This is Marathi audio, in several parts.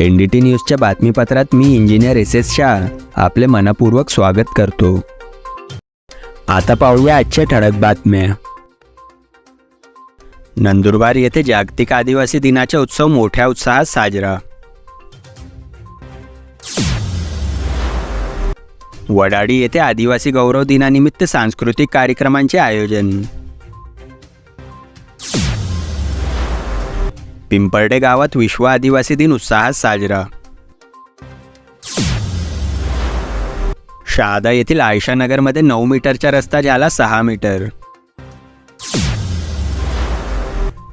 एन डी टी न्यूजच्या बातमीपत्रात मी इंजिनियर एस एस शाह आपले मनपूर्वक स्वागत करतो. आता पाहूया आजच्या ठळक बातम्या. नंदुरबार येथे जागतिक आदिवासी दिनाचा उत्सव मोठ्या उत्साहात साजरा. वडाडी येथे आदिवासी गौरव दिनानिमित्त सांस्कृतिक कार्यक्रमांचे आयोजन. पिंपर्डे गावात विश्व आदिवासी दिन उत्साहात साजरा. शहादा येथील आयशा नगरमध्ये नऊ मीटरचा रस्ता झाला सहा मीटर.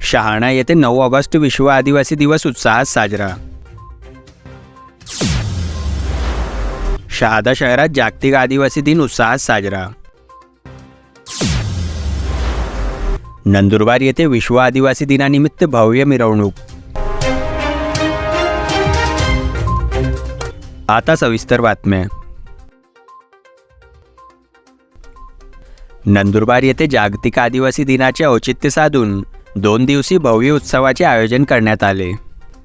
शहाणा येथे नऊ ऑगस्ट विश्व आदिवासी दिवस उत्साहात साजरा. शहादा शहरात जागतिक आदिवासी दिन उत्साहात साजरा. नंदुरबार येथे विश्व आदिवासी दिनानिमित्त भव्य मिरवणूक. आता सविस्तर बातम्या. नंदुरबार येथे जागतिक आदिवासी दिनाचे औचित्य साधून दोन दिवसीय भव्य उत्सवाचे आयोजन करण्यात आले.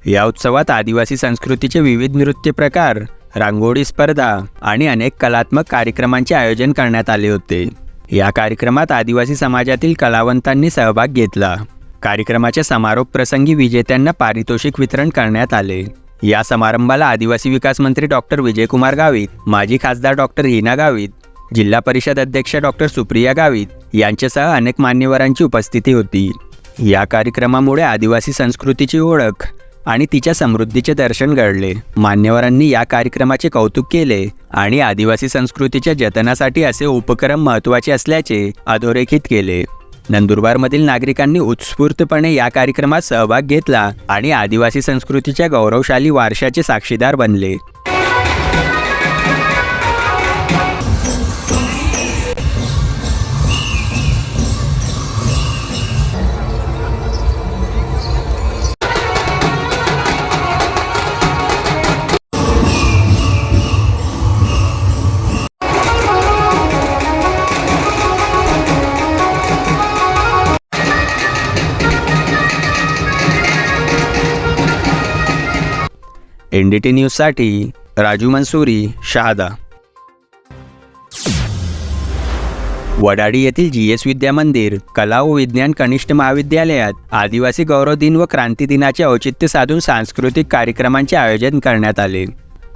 या उत्सवात आदिवासी संस्कृतीचे विविध नृत्य प्रकार रांगोळी स्पर्धा आणि अनेक कलात्मक कार्यक्रमांचे आयोजन करण्यात आले होते. या कार्यक्रमात आदिवासी समाजातील कलावंतांनी सहभाग घेतला. कार्यक्रमाच्या समारोप प्रसंगी विजेत्यांना पारितोषिक वितरण करण्यात आले. या समारंभाला आदिवासी विकास मंत्री डॉक्टर विजयकुमार गावित माजी खासदार डॉक्टर हिना गावित जिल्हा परिषद अध्यक्ष डॉक्टर सुप्रिया गावित यांच्यासह अनेक मान्यवरांची उपस्थिती होती. या कार्यक्रमामुळे आदिवासी संस्कृतीची ओळख आणि तिच्या समृद्धीचे दर्शन घडले. मान्यवरांनी या कार्यक्रमाचे कौतुक केले आणि आदिवासी संस्कृतीच्या जतनासाठी असे उपक्रम महत्त्वाचे असल्याचे अधोरेखित केले. नंदुरबारमधील नागरिकांनी उत्स्फूर्तपणे या कार्यक्रमात सहभाग घेतला आणि आदिवासी संस्कृतीच्या गौरवशाली वारशाचे साक्षीदार बनले. एन डी टी न्यूजसाठी राजू मंसुरी शहादा. वडाडी येथील जी एस विद्या मंदिर कला व विज्ञान कनिष्ठ महाविद्यालयात आदिवासी गौरव दिन व क्रांती दिनाचे औचित्य साधून सांस्कृतिक कार्यक्रमांचे आयोजन करण्यात आले.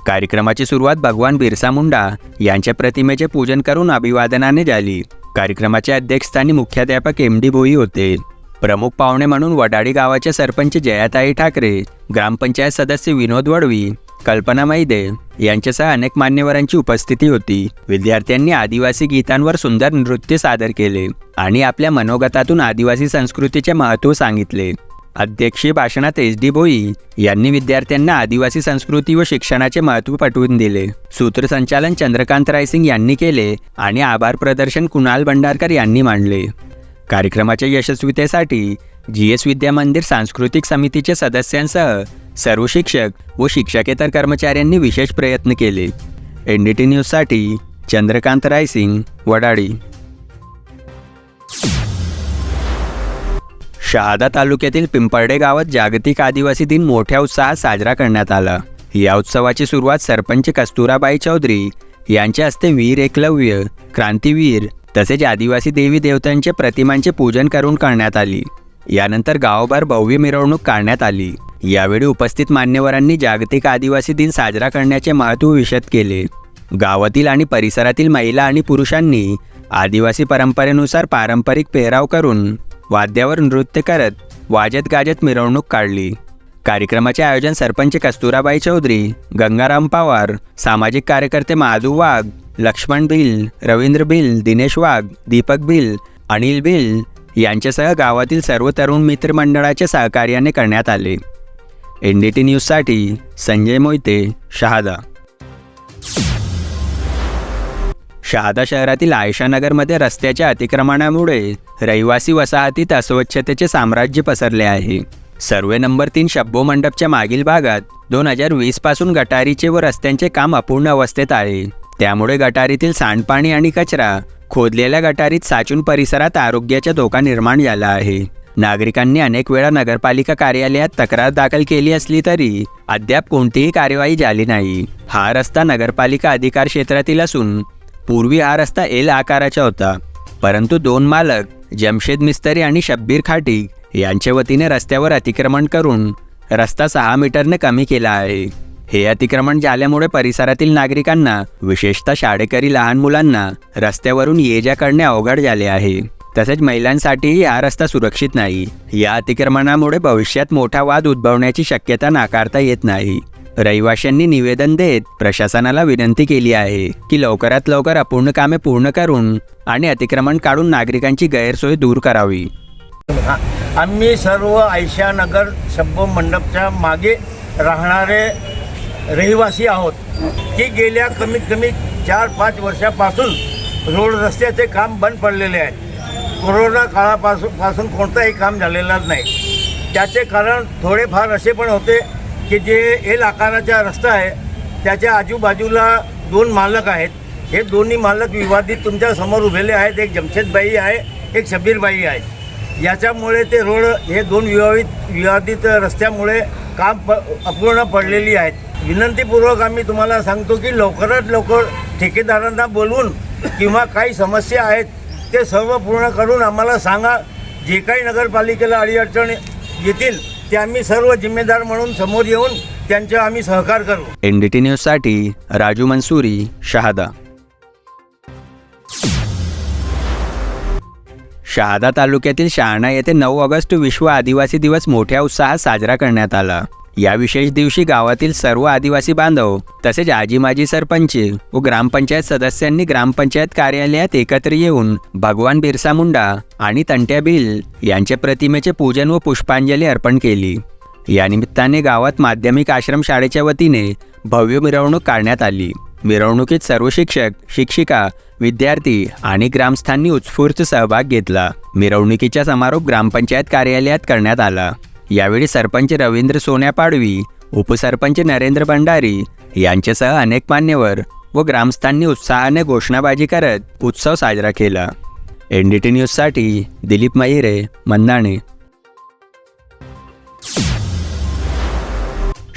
कार्यक्रमाची सुरुवात भगवान बिरसा मुंडा यांच्या प्रतिमेचे पूजन करून अभिवादनाने झाली. कार्यक्रमाच्या अध्यक्षस्थानी मुख्याध्यापक एम डी भोई होते. प्रमुख पाहुणे म्हणून वडाडी गावाचे सरपंच जयाताई ठाकरे ग्रामपंचायत सदस्य विनोद वडवी कल्पना मैदे यांच्यासह अनेक मान्यवरांची उपस्थिती होती. विद्यार्थ्यांनी आदिवासी गीतांवर सुंदर नृत्य सादर केले आणि आपल्या मनोगतातून आदिवासी संस्कृतीचे महत्त्व सांगितले. अध्यक्षीय भाषणात एस डी भोई यांनी विद्यार्थ्यांना आदिवासी संस्कृती व शिक्षणाचे महत्त्व पटवून दिले. सूत्रसंचालन चंद्रकांत रायसिंग यांनी केले आणि आभार प्रदर्शन कुणाल भंडारकर यांनी मांडले. कार्यक्रमाच्या यशस्वीतेसाठी जी एस विद्या मंदिर सांस्कृतिक समितीच्या सदस्यांसह सर्व शिक्षक व शिक्षकेतर कर्मचाऱ्यांनी विशेष प्रयत्न केले. एन डी टी न्यूजसाठी चंद्रकांत रायसिंग वडाडी. शहादा तालुक्यातील पिंपर्डे गावात जागतिक आदिवासी दिन मोठ्या उत्साहात साजरा करण्यात आला. या उत्सवाची सुरुवात सरपंच कस्तुराबाई चौधरी यांच्या हस्ते वीर एकलव्य क्रांतीवीर तसेच आदिवासी देवी देवतांच्या प्रतिमांचे पूजन करून करण्यात आली. यानंतर गावभर भव्य मिरवणूक काढण्यात आली. यावेळी उपस्थित मान्यवरांनी जागतिक आदिवासी दिन साजरा करण्याचे महत्त्व विशद केले. गावातील आणि परिसरातील महिला आणि पुरुषांनी आदिवासी परंपरेनुसार पारंपरिक पेहराव करून वाद्यावर नृत्य करत वाजत गाजत मिरवणूक काढली. कार्यक्रमाचे आयोजन सरपंच कस्तुराबाई चौधरी गंगाराम पवार सामाजिक कार्यकर्ते माधू वाघ लक्ष्मण भिल रवींद्र भिल दिनेश वाघ दीपक भिल अनिल भिल यांच्यासह गावातील सर्व तरुण मित्रमंडळाच्या सहकार्याने करण्यात आले. एन डी टी न्यूजसाठी संजय मोहिते शहादा. शहादा शहरातील आयशानगरमध्ये रस्त्याच्या अतिक्रमणामुळे रहिवासी वसाहतीत अस्वच्छतेचे साम्राज्य पसरले आहे. सर्वे नंबर तीन शब्बो मंडपच्या मागील भागात दोन हजार वीसपासून गटारीचे व रस्त्यांचे काम अपूर्ण अवस्थेत आहे. त्यामुळे गटारीतील सांडपाणी आणि कचरा खोदलेल्या गटारीत साचून परिसरात आरोग्याचा धोका निर्माण झाला आहे. नागरिकांनी अनेक वेळा नगरपालिका कार्यालयात तक्रार दाखल केली असली तरी अद्याप कोणतीही कार्यवाही झाली नाही. हा रस्ता नगरपालिका अधिकार क्षेत्रातील असून पूर्वी हा रस्ता एल आकाराचा होता. परंतु दोन मालक जमशेद मिस्त्री आणि शब्बीर खाटी यांच्या वतीने रस्त्यावर अतिक्रमण करून रस्ता सहा मीटरने कमी केला आहे. हे अतिक्रमण झाल्यामुळे परिसरातील नागरिकांना विशेषतः शाळेकरी लहान मुलांना रस्त्यावरून ये जा करणे अवघड झाले आहे. तसेच महिलांसाठीही हा रस्ता सुरक्षित नाही. या अतिक्रमणामुळे भविष्यात मोठा वाद उद्भवण्याची शक्यता नाकारता येत नाही. रहिवाशांनी निवेदन देत प्रशासनाला विनंती केली आहे की लवकरात लवकर अपूर्ण कामे पूर्ण करून आणि अतिक्रमण काढून नागरिकांची गैरसोय दूर करावी. आम्ही सर्व आयशानगर शब्द मंडपच्या मागे राहणारे रहिवासी आहोत की गेल्या कमीत कमी चार पाच वर्षापासून रोड रस्त्याचे काम बंद पडलेले आहे कोरोना काळापासून पासून कोणतंही काम झालेलं नाही. त्याचे कारण थोडेफार असे पण होते की जे एल आकाराचा रस्ता आहे त्याच्या आजूबाजूला दोन मालक आहेत. हे दोन्ही मालक विवादित तुमच्यासमोर उभेले आहेत. एक जमशेदबाई आहे एक शबीरबाई आहे याच्यामुळे ते रोड हे दोन विवादित विवादित रस्त्यामुळे काम प अपूर्ण पडलेली आहेत. विनंतीपूर्वक आम्ही तुम्हाला सांगतो की लवकरात लवकर ठेकेदारांना बोलवून किंवा काही समस्या आहेत ते सर्व पूर्ण करून आम्हाला सांगा. जे काही नगरपालिकेला अडीअडचण येतील ते आम्ही सर्व जिम्मेदार म्हणून समोर येऊन त्यांचे आम्ही सहकार करू. एन डी टी न्यूजसाठी राजू मंसुरी शहादा. शहादा तालुक्यातील शहाणा येथे नऊ ऑगस्ट विश्व आदिवासी दिवस मोठ्या उत्साहात साजरा करण्यात आला. या विशेष दिवशी गावातील सर्व आदिवासी बांधव तसेच आजी माजी सरपंच व ग्रामपंचायत सदस्यांनी ग्रामपंचायत कार्यालयात एकत्र येऊन भगवान बिरसा मुंडा आणि तंट्या बिल यांच्या प्रतिमेचे पूजन व पुष्पांजली अर्पण केली. या निमित्ताने गावात माध्यमिक आश्रमशाळेच्या वतीने भव्य मिरवणूक काढण्यात आली. मिरवणुकीत सर्व शिक्षक शिक्षिका विद्यार्थी आणि ग्रामस्थांनी उत्स्फूर्त सहभाग घेतला. मिरवणुकीचा समारोप ग्रामपंचायत कार्यालयात करण्यात आला. यावेळी सरपंच रवींद्र सोन्या पाडवी उपसरपंच नरेंद्र भंडारी यांच्यासह अनेक मान्यवर व ग्रामस्थांनी उत्साहाने घोषणाबाजी करत उत्सव साजरा केला. एन डी टी न्यूजसाठी दिलीप महिरे मंदाणे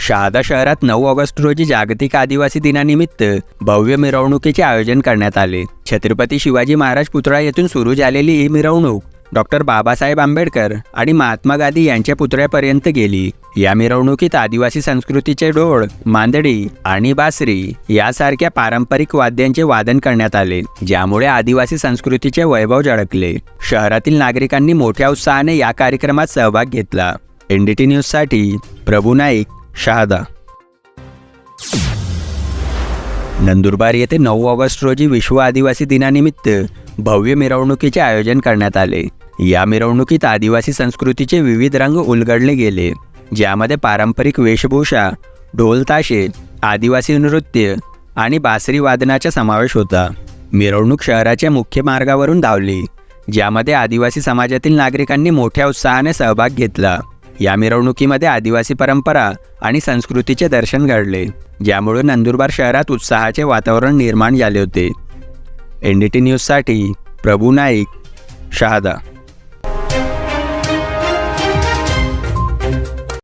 शहादा शहरात नऊ ऑगस्ट रोजी जागतिक आदिवासी दिनानिमित्त भव्य मिरवणुकीचे आयोजन करण्यात आले. छत्रपती शिवाजी महाराज पुतळा येथून सुरू झालेली ही मिरवणूक डॉक्टर बाबासाहेब आंबेडकर आणि महात्मा गांधी यांच्या पुतळ्यापर्यंत गेली. या मिरवणुकीत आदिवासी संस्कृतीचे डोळ मांदडी आणि बासरी यासारख्या पारंपरिक वाद्यांचे वादन करण्यात आले ज्यामुळे आदिवासी संस्कृतीचे वैभव झळकले. शहरातील नागरिकांनी मोठ्या उत्साहाने या कार्यक्रमात सहभाग घेतला. एनडीटी न्यूजसाठी प्रभू नाईक शहादा. नंदुरबार येथे नऊ ऑगस्ट रोजी विश्व आदिवासी दिनानिमित्त भव्य मिरवणुकीचे आयोजन करण्यात आले. या मिरवणुकीत आदिवासी संस्कृतीचे विविध रंग उलगडले गेले ज्यामध्ये पारंपरिक वेशभूषा ढोलताशे आदिवासी नृत्य आणि बासरी वादनाचा समावेश होता. मिरवणूक शहराच्या मुख्य मार्गावरून धावली ज्यामध्ये आदिवासी समाजातील नागरिकांनी मोठ्या उत्साहाने सहभाग घेतला. या मिरवणुकीमध्ये आदिवासी परंपरा आणि संस्कृतीचे दर्शन घडले ज्यामुळे नंदुरबार शहरात उत्साहाचे वातावरण निर्माण झाले होते. एन डी टी न्यूजसाठी प्रभू नाईक शहादा.